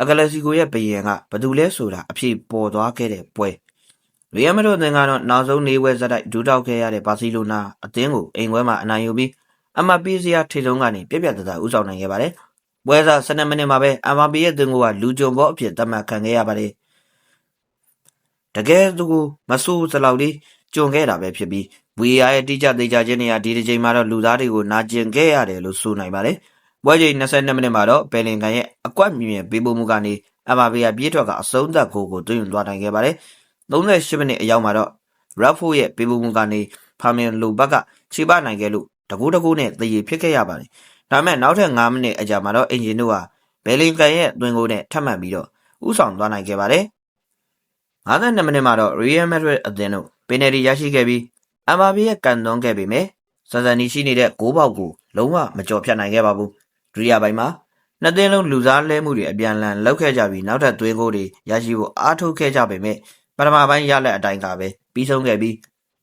အကလစီကိုရဲ့ဘယင်ကဘယ်သူလဲဆိုတာအဖြေပေါ်သွားခဲ့တဲ့ပွဲရီယယ်မက်ဒရစ်အသင်းကတော့နောက်ဆုံး၄ပွဲဇက်တိုက်ဒူးတောက်ခဲ့ရတဲ့ဘာစီလိုနာအသင်းကိုအိမ်ခွဲမှာအနိုင်ယူပြီးအမတ်ပေးစရာထိဆုံးကနေပြက်ပြက်သားသားဥဆောင်နိုင်ခဲ့ပါတယ်။ပွဲစား12မိနစ်မှာပဲအမဘီရဲ့အသင်းကလူကြုံဘောအဖြစ်သတ်မှတ်ခံခဲ့ရပါတယ်။တကယ်သူကိုမဆူစလောက်လေးကြုံခဲ့တာပဲဖြစ်ပြီး VAR ရဲ့တိကျသေးချာခြင်းနေရာဒီတစ်ချိန်မှာတော့လူသားတွေကိုနာကျင်ခဲ့ရတယ်လို့ဆိုနိုင်ပါတယ်။ ပွဲချိန်22မိနစ်မှာတော့ဘယ်လင်ကန်ရဲ့အကွက်မြင်မြင်ပေးပို့မှုကနေအမဘီယာပြေးထွက်ကအဆုံးသတ်ဂိုးကိုသွင်းယူသွားနိုင်ခဲ့ပါတယ်။38မိနစ်အရောက်မှာတော့ Raffo ရဲ့ပေးပို့မှုကနေဖာမင်လိုဘက်ကခြေပနိုင်ခဲ့လို့တကူးတကူးနဲ့တည်ရဖြစ်ခဲ့ရပါတယ်။ဒါပေမဲ့နောက်ထပ်9မိနစ်အကြာမှာတော့အင်ဂျင်တို့ဟာဘယ်လင်ကန်ရဲ့သွင်းကိုနဲ့ထပ်မံပြီးတော့ဥဆောင်သွားနိုင်ခဲ့ပါတယ်။52မိနစ်မှာတော့ Real Madrid အသင်းတို့ပင်နယ်တီရရှိခဲ့ပြီးအမ်ဘာဘီရဲ့ကန်သွန်းခဲ့ပေမဲ့စန်စန်နီရှိနေတဲ့ဂိုးပေါက်ကိုလုံးဝမကျော်ဖြတ်နိုင်ခဲ့ပါဘူး။ ဒုတိယပိုင်းမှာနှစ်သင်းလုံးလူစားလဲမှုတွေအပြန်အလှန်လောက်ခဲ့ကြပြီးနောက်ထပ်သွင်းကိုတွေရရှိဖို့အားထုတ်ခဲ့ကြပေမဲ့ပထမပိုင်းရလက်အတိုင်းကပဲပြီးဆုံးခဲ့ပြီး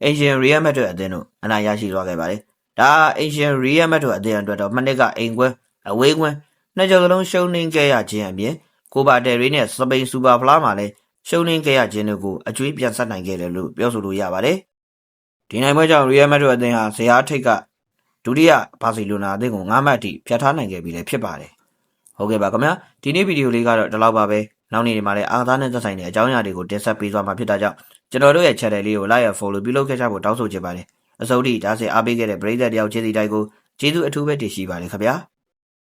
အင်ဂျင်ရီယယ်မက်တို့အသင်းတို့အနိုင်ရရှိသွားခဲ့ပါတယ်။ဒါအင်ဂျင်ရီယယ်မက်တို့အသင်းအတွက်တော့မနစ်ကအိမ်ကွင်းအဝေးကွင်းနှစ်ကြော်စလုံးရှုံးနှင်းခဲ့ရခြင်းအပြင်ကိုပါတယ်ရီနဲ့စပိန်စူပါဖလားမှာလည်းရှုံးနှင်းခဲ့ရခြင်းတို့ကိုအကျွေးပြန်ဆက်နိုင်ခဲ့တယ်လို့ပြောဆိုလို့ရပါတယ်။ဒီနိုင်ပွဲကြောင့်ရီယယ်မက်တို့အသင်းဟာဇယားထိတ်က ဒုတိယဘာစီလိုနာအသင်းကို9မှတ်ထိဖြတ်ထားနိုင်ခဲ့ပြီလည်းဖြစ်ပါတယ်။ဟုတ်ကဲ့ပါခင်ဗျာဒီနေ့ဗီဒီယိုလေးကတော့ဒီလောက်ပါပဲနောက်နေ့ဒီမှာလည်းအာသာနဲ့သက်ဆိုင်တဲ့အကြောင်းအရာတွေကိုတင်ဆက်ပေးသွားမှာဖြစ်တာကြောင့်ကျွန်တော်တို့ရဲ့ channel လေးကို like ရ follow ပြုလုပ်ခဲ့ကြဖို့တောင်းဆိုချင်ပါတယ်အစိုးရဒါစေအားပေးခဲ့တဲ့ပရိသတ်တယောက်ချင်းစီတိုင်းကိုကျေးဇူးအထူးပဲတင်ရှိပါတယ်ခင်ဗျာ